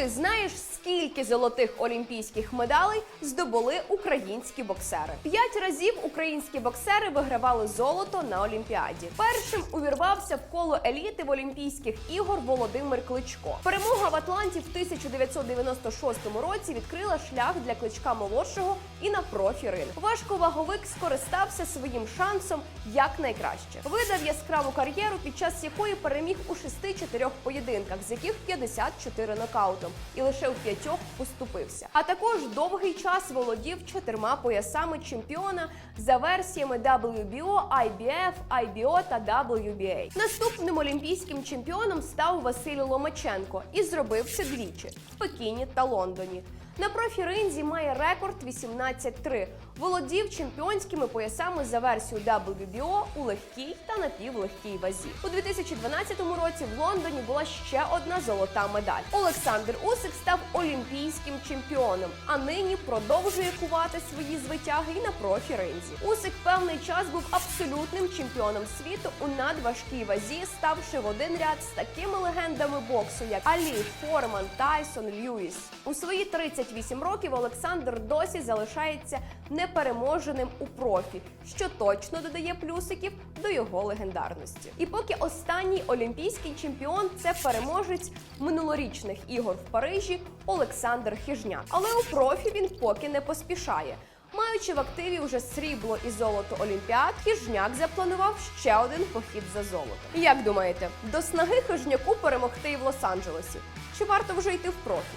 ти знаєш, скільки золотих олімпійських медалей здобули українські боксери? П'ять разів українські боксери вигравали золото на Олімпіаді. Першим увірвався в коло еліти в Олімпійських ігор Володимир Кличко. Перемога в Атланті в 1996 році відкрила шлях для кличка молодшого і на профі-ринг. Важковаговик скористався своїм шансом як найкраще. Видав яскраву кар'єру, під час якої переміг у 6-4 поєдинках, з яких 54 нокаутом, і лише у п'ятьох поступився. А також довгий час володів чотирма поясами чемпіона за версіями WBO, IBF, IBO та WBA. Наступним олімпійським чемпіоном став Василь Ломаченко і зробив двічі в Пекіні та Лондоні. На профі-ринзі має рекорд 18-3. Володів чемпіонськими поясами за версією WBO у легкій та напівлегкій вазі. У 2012 році в Лондоні була ще одна золота медаль. Олександр Усик став олімпійським чемпіоном, а нині продовжує кувати свої звитяги і на профі-ринзі. Усик певний час був абсолютним чемпіоном світу у надважкій вазі, ставши в один ряд з такими легендами боксу, як Алі, Форман, Тайсон, Льюіс. У свої 38 років Олександр досі залишається непереможеним у профі, що точно додає плюсиків до його легендарності. І поки останній олімпійський чемпіон це переможець минулорічних ігор в Парижі Олександр Хижняк. Але у профі він поки не поспішає. Маючи в активі вже срібло і золото Олімпіад, хижняк запланував ще один похід за золото. Як думаєте, до снаги хижняку перемогти і в Лос-Анджелесі? Чи варто вже йти в профі?